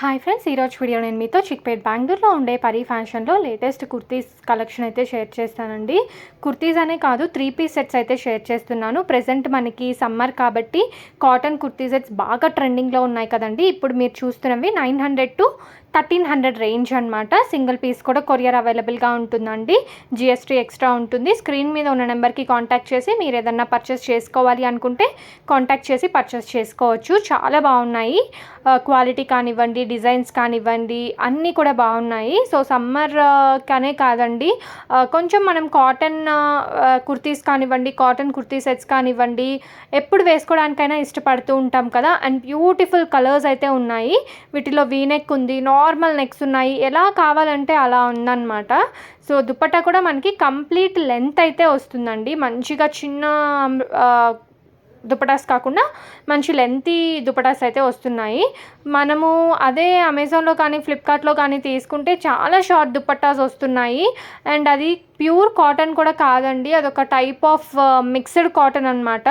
Hi friends ఈరోజు video నేను మీతో చిక్పేట్ బెంగళూరులో ఉండే పరీ ఫ్యాషన్లో లేటెస్ట్ కుర్తీస్ కలెక్షన్ అయితే షేర్ చేస్తానండి. కుర్తీస్ అనే కాదు త్రీ పీస్ సెట్స్ అయితే షేర్ చేస్తున్నాను. ప్రజెంట్ మనకి సమ్మర్ కాబట్టి కాటన్ కుర్తీ సెట్స్ బాగా ట్రెండింగ్లో ఉన్నాయి కదండి. ఇప్పుడు మీరు చూస్తున్నవి nine hundred to thirteen hundred range అనమాట సింగిల్ పీస్ కూడా కొరియర్ అవైలబుల్గా ఉంటుందండి. జిఎస్టీ ఎక్స్ట్రా ఉంటుంది. స్క్రీన్ మీద ఉన్న నెంబర్కి కాంటాక్ట్ చేసి మీరు ఏదన్నా పర్చేస్ చేసుకోవాలి అనుకుంటే కాంటాక్ట్ చేసి పర్చేస్ చేసుకోవచ్చు. చాలా బాగున్నాయి. క్వాలిటీ కానివ్వండి డిజైన్స్ కానివ్వండి అన్నీ కూడా బాగున్నాయి. సో సమ్మర్ కనే కాదండి. కొంచెం మనం కాటన్ కుర్తీస్ కానివ్వండి కాటన్ కుర్తీ సెట్స్ కానివ్వండి ఎప్పుడు వేసుకోవడానికైనా ఇష్టపడుతూ ఉంటాం కదా. అండ్ బ్యూటిఫుల్ కలర్స్ అయితే ఉన్నాయి. వీటిలో వీనెక్ ఉంది నార్మల్ నెక్స్ ఉన్నాయి. ఎలా కావాలంటే అలా ఉందన్నమాట. సో దుపట్టా కూడా మనకి కంప్లీట్ లెంత్ అయితే వస్తుందండి. మంచిగా చిన్న దుపటాస్ కాకుండా మంచి లెంతీ దుపటాస్ అయితే వస్తున్నాయి. మనము అదే అమెజాన్లో కానీ ఫ్లిప్కార్ట్లో కానీ తీసుకుంటే చాలా షార్ట్ దుపట్టాస్ వస్తున్నాయి. అండ్ అది ప్యూర్ కాటన్ కూడా కాదండి. అదొక టైప్ ఆఫ్ మిక్స్డ్ కాటన్ అనమాట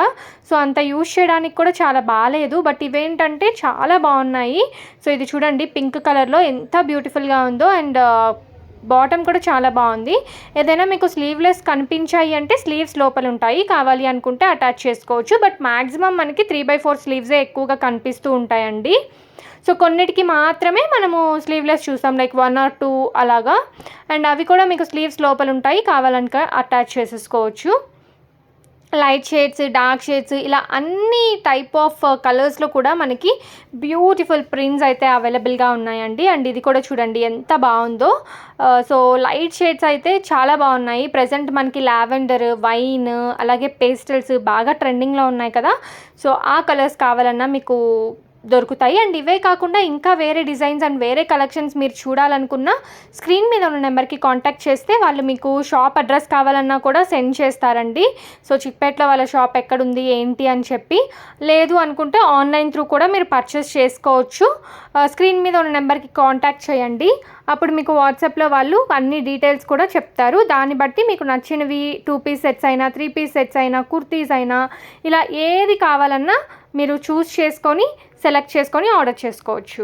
సో అంత యూజ్ చేయడానికి కూడా చాలా బాగాలేదు బట్ ఇవేంటంటే చాలా బాగున్నాయి. సో ఇది చూడండి పింక్ కలర్లో ఎంత బ్యూటిఫుల్గా ఉందో. అండ్ uh, బాటమ్ కూడా చాలా బాగుంది. ఏదైనా మీకు స్లీవ్లెస్ కనిపించాయి అంటే స్లీవ్స్ లోపల ఉంటాయి. కావాలి అనుకుంటే అటాచ్ చేసుకోవచ్చు. బట్ మ్యాక్సిమం మనకి త్రీ బై ఫోర్ స్లీవ్సే ఎక్కువగా కనిపిస్తూ ఉంటాయండి. సో కొన్నిటికి మాత్రమే మనము స్లీవ్లెస్ చూసాం. లైక్ వన్ ఆర్ టూ అలాగా. అండ్ అవి కూడా మీకు స్లీవ్స్ లోపల ఉంటాయి. కావాలనుక అటాచ్ చేసేసుకోవచ్చు. లైట్ షేడ్స్ డార్క్ షేడ్స్ ఇలా అన్ని టైప్ ఆఫ్ కలర్స్లో కూడా మనకి బ్యూటిఫుల్ ప్రింట్స్ అయితే అవైలబుల్గా ఉన్నాయండి. అండ్ ఇది కూడా చూడండి ఎంత బాగుందో. సో లైట్ షేడ్స్ అయితే చాలా బాగున్నాయి. ప్రజెంట్ మనకి లావెండర్ వైన్ అలాగే పేస్టల్స్ బాగా ట్రెండింగ్లో ఉన్నాయి కదా. సో ఆ కలర్స్ కావాలన్నా మీకు దొరుకుతాయి. అండ్ ఇవే కాకుండా ఇంకా వేరే డిజైన్స్ అండ్ వేరే కలెక్షన్స్ మీరు చూడాలనుకున్న స్క్రీన్ మీద ఉన్న నెంబర్కి కాంటాక్ట్ చేస్తే వాళ్ళు మీకు షాప్ అడ్రస్ కావాలన్నా కూడా సెండ్ చేస్తారండి. సో చిక్పేట్లో వాళ్ళ షాప్ ఎక్కడుంది ఏంటి అని చెప్పి. లేదు అనుకుంటే ఆన్లైన్ త్రూ కూడా మీరు పర్చేస్ చేసుకోవచ్చు. స్క్రీన్ మీద ఉన్న నెంబర్కి కాంటాక్ట్ చేయండి. అప్పుడు మీకు వాట్సాప్లో వాళ్ళు అన్ని డీటెయిల్స్ కూడా చెప్తారు. దాన్ని బట్టి మీకు నచ్చినవి టూ పీస్ సెట్స్ అయినా త్రీ పీస్ సెట్స్ అయినా కుర్తీస్ అయినా ఇలా ఏది కావాలన్నా మీరు చూస్ చేసుకొని సెలెక్ట్ చేసుకొని ఆర్డర్ చేసుకోవచ్చు.